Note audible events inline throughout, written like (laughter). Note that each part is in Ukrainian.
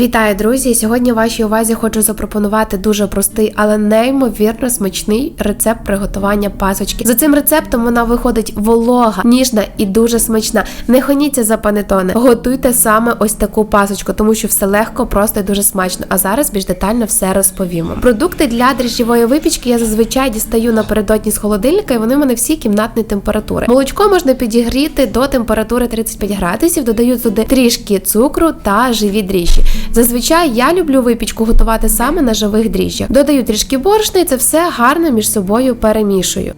Вітаю, друзі! Сьогодні вашій увазі хочу запропонувати дуже простий, але неймовірно смачний рецепт приготування пасочки. За цим рецептом вона виходить волога, ніжна і дуже смачна. Не хоніться за панетони, готуйте саме ось таку пасочку, тому що все легко, просто і дуже смачно. А зараз більш детально все розповімо. Продукти для дріжджової випічки я зазвичай дістаю напередодні з холодильника, і вони в мене всі кімнатної температури. Молочко можна підігріти до температури 35 градусів, додаю туди трішки цукру та живі дріжджі. Зазвичай я люблю випічку готувати саме на живих дріжджах. Додаю трішки борошна і це все гарно між собою перемішую.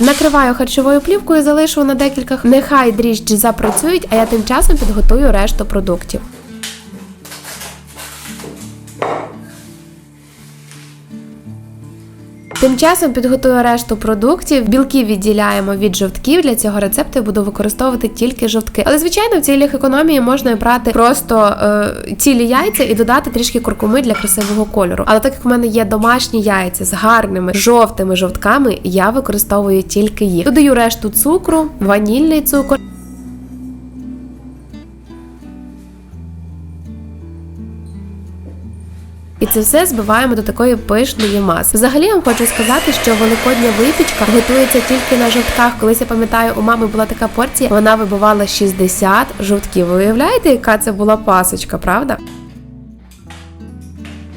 Накриваю харчовою плівкою, залишу на декілька нехай дріжджі запрацюють, а я тим часом підготую решту продуктів. Тим часом підготую решту продуктів. Білки відділяємо від жовтків. Для цього рецепту я буду використовувати тільки жовтки. Але звичайно, в цілях економії можна брати просто е, цілі яйця і додати трішки куркуми для красивого кольору. Але так як в мене є домашні яйця з гарними жовтими жовтками, я використовую тільки їх. Додаю решту цукру, ванільний цукор. І це все збиваємо до такої пишної маси. Взагалі я вам хочу сказати, що великодня випічка готується тільки на жовтках. Колись я пам'ятаю, у мами була така порція, вона вибивала 60 жовтків. Ви уявляєте, яка це була пасочка, правда?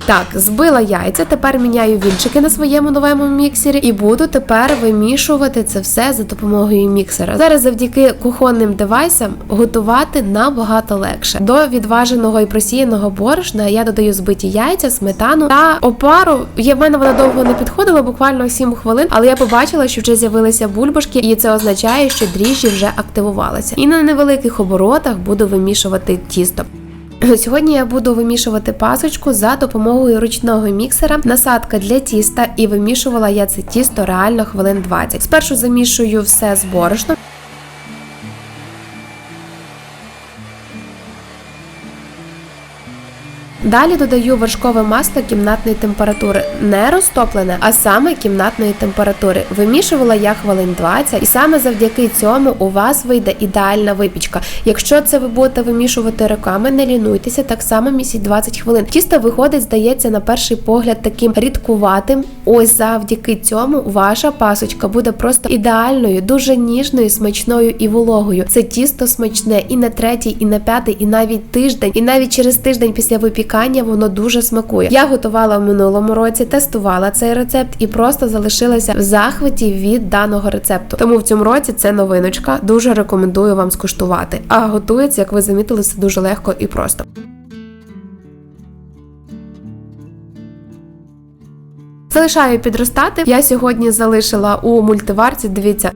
Так, збила яйця, тепер міняю вінчики на своєму новому міксері і буду тепер вимішувати це все за допомогою міксера. Зараз завдяки кухонним девайсам готувати набагато легше. До відваженого і просіяного борошна я додаю збиті яйця, сметану та опару. Я в мене вона довго не підходила, буквально 7 хвилин, але я побачила, що вже з'явилися бульбашки, і це означає, що дріжджі вже активувалися. І на невеликих оборотах буду вимішувати тісто. (clears throat) Сьогодні я буду вимішувати пасочку за допомогою ручного міксера, насадка для тіста, і вимішувала я це тісто реально хвилин 20. Спершу замішую все з борошном. Далі додаю вершкове масло кімнатної температури, не розтоплене, а саме кімнатної температури. Вимішувала я хвилин 20, і саме завдяки цьому у вас вийде ідеальна випічка. Якщо це ви будете вимішувати руками, не лінуйтеся, так само місіть 20 хвилин. Тісто виходить, здається, на перший погляд таким рідкуватим. Ось завдяки цьому ваша пасочка буде просто ідеальною, дуже ніжною, смачною і вологою. Це тісто смачне і на третій, і на п'ятий, і навіть тиждень, і навіть через тиждень після випікання воно дуже смакує. Я готувала в минулому році, тестувала цей рецепт і просто залишилася в захваті від даного рецепту. Тому в цьому році це новиночка. Дуже рекомендую вам скуштувати. А готується, як ви замітили, все дуже легко і просто. Залишаю підростати. Я сьогодні залишила у мультиварці. Дивіться.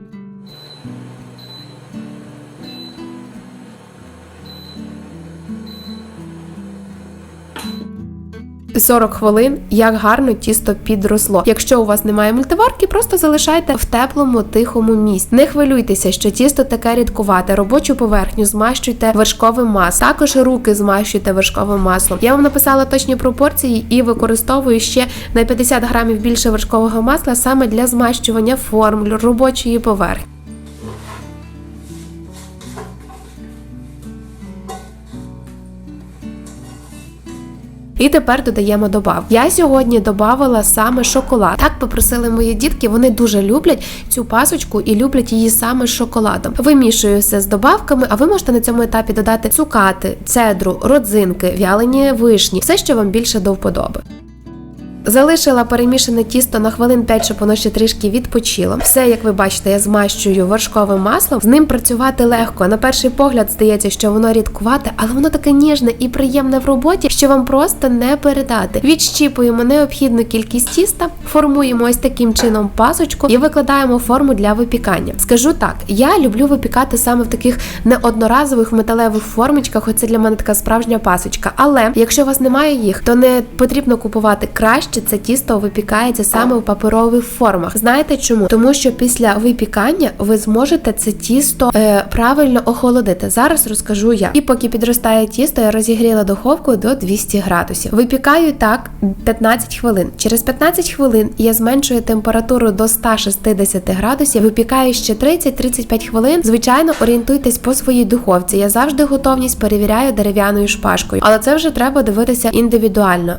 40 хвилин, як гарно тісто підросло. Якщо у вас немає мультиварки, просто залишайте в теплому, тихому місці. Не хвилюйтеся, що тісто таке рідкувате. Робочу поверхню змащуйте вершковим маслом. Також руки змащуйте вершковим маслом. Я вам написала точні пропорції і використовую ще на 50 грамів більше вершкового масла саме для змащування форм робочої поверхні. І тепер додаємо добав. Я сьогодні додавала саме шоколад. Так попросили мої дітки, вони дуже люблять цю пасочку і люблять її саме з шоколадом. Вимішую все з добавками, а ви можете на цьому етапі додати цукати, цедру, родзинки, в'ялені вишні, все, що вам більше до вподоби. Залишила перемішане тісто на хвилин 5, щоб воно ще трішки відпочило. Все, як ви бачите, я змащую вершковим маслом. З ним працювати легко. На перший погляд здається, що воно рідкувате, але воно таке ніжне і приємне в роботі, що вам просто не передати. Відщіпуємо необхідну кількість тіста, формуємо ось таким чином пасочку і викладаємо форму для випікання. Скажу так, я люблю випікати саме в таких неодноразових металевих формочках. Оце для мене така справжня пасочка. Але якщо у вас немає їх, то не потрібно купувати краще найкраще це тісто випікається саме у паперових формах. Знаєте чому? Тому що після випікання ви зможете це тісто е, правильно охолодити. Зараз розкажу я. І поки підростає тісто, я розігріла духовку до 200 градусів. Випікаю так 15 хвилин. Через 15 хвилин я зменшую температуру до 160 градусів. Випікаю ще 30-35 хвилин. Звичайно, орієнтуйтесь по своїй духовці. Я завжди готовність перевіряю дерев'яною шпажкою, але це вже треба дивитися індивідуально.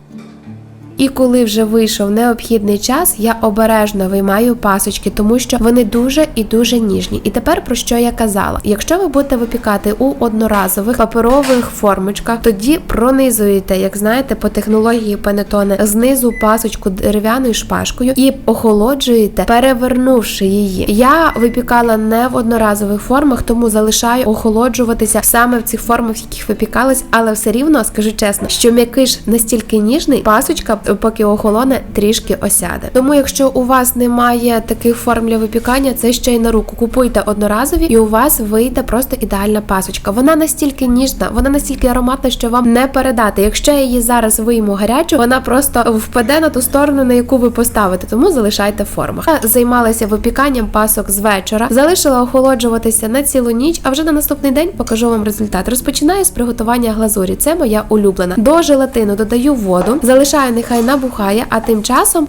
І коли вже вийшов необхідний час, я обережно виймаю пасочки, тому що вони дуже і дуже ніжні. І тепер про що я казала? Якщо ви будете випікати у одноразових паперових формочках, тоді пронизуєте, як знаєте, по технології панетоне знизу пасочку дерев'яною шпажкою і охолоджуєте, перевернувши її. Я випікала не в одноразових формах, тому залишаю охолоджуватися саме в цих формах, в яких випікалась, але все рівно скажу чесно, що м'який ж настільки ніжний, пасочка поки охолоне, трішки осяде. Тому, якщо у вас немає таких форм для випікання, це ще й на руку. Купуйте одноразові, і у вас вийде просто ідеальна пасочка. Вона настільки ніжна, вона настільки ароматна, що вам не передати. Якщо я її зараз вийму гарячу, вона просто впаде на ту сторону, на яку ви поставите. Тому залишайте в формах. Я займалася випіканням пасок з вечора, залишила охолоджуватися на цілу ніч, а вже на наступний день покажу вам результат. Розпочинаю з приготування глазурі. Це моя улюблена. До желатину додаю воду, залишаю нехай набухає, а тим часом.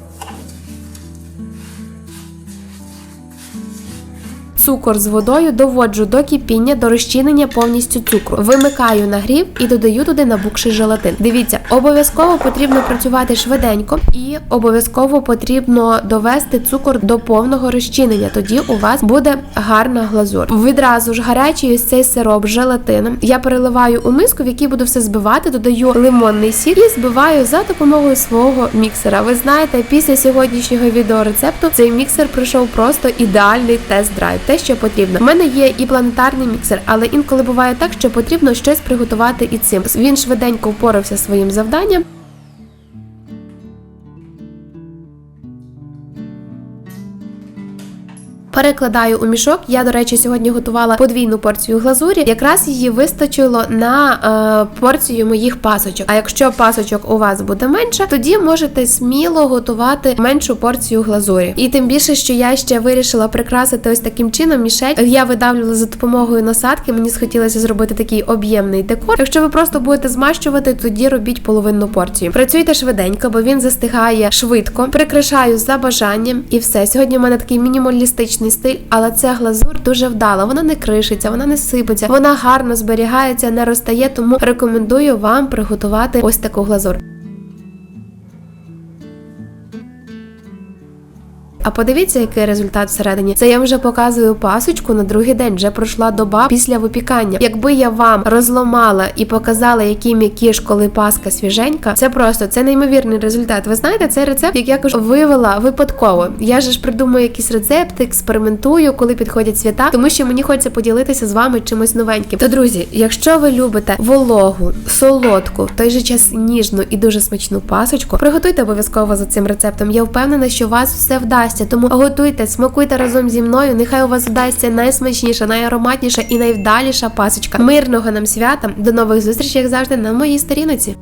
Цукор з водою доводжу до кипіння, до розчинення повністю цукру. Вимикаю нагрів і додаю туди набухший желатин. Дивіться, обов'язково потрібно працювати швиденько і обов'язково потрібно довести цукор до повного розчинення. Тоді у вас буде гарна глазур. Відразу ж гарячий ось цей сироп желатином. Я переливаю у миску, в якій буду все збивати, додаю лимонний сік і збиваю за допомогою свого міксера. Ви знаєте, після сьогоднішнього відеорецепту цей міксер пройшов просто ідеальний тест-драйв. Що потрібно. У мене є і планетарний міксер, але інколи буває так, що потрібно щось приготувати і цим. Він швиденько впорався своїм завданням. Перекладаю у мішок. Я, до речі, сьогодні готувала подвійну порцію глазурі. Якраз її вистачило на е, порцію моїх пасочок. А якщо пасочок у вас буде менше, тоді можете сміло готувати меншу порцію глазурі. І тим більше, що я ще вирішила прикрасити ось таким чином мішель. Я видавлювала за допомогою насадки. Мені схотілося зробити такий об'ємний декор. Якщо ви просто будете змащувати, тоді робіть половинну порцію. Працюйте швиденько, бо він застигає швидко. Прикрашаю за бажанням і все. Сьогодні в мене такий мінімалістичний стиль, але ця глазур дуже вдала. Вона не кришиться, вона не сипеться, вона гарно зберігається, не розтає. Тому рекомендую вам приготувати ось таку глазур. А подивіться, який результат всередині. Це я вже показую пасочку на другий день. Вже пройшла доба після випікання. Якби я вам розломала і показала, які м'які ж, коли паска свіженька, це просто це неймовірний результат. Ви знаєте, цей рецепт, як я кажу, вивела випадково. Я же ж придумую якісь рецепти, експериментую, коли підходять свята, тому що мені хочеться поділитися з вами чимось новеньким. То друзі, якщо ви любите вологу, солодку, в той же час ніжну і дуже смачну пасочку, приготуйте обов'язково за цим рецептом. Я впевнена, що у вас все вдасться. Тому готуйте, смакуйте разом зі мною. Нехай у вас вдасться найсмачніша, найароматніша і найвдаліша пасочка. Мирного нам свята. До нових зустрічей, як завжди, на моїй сторінці.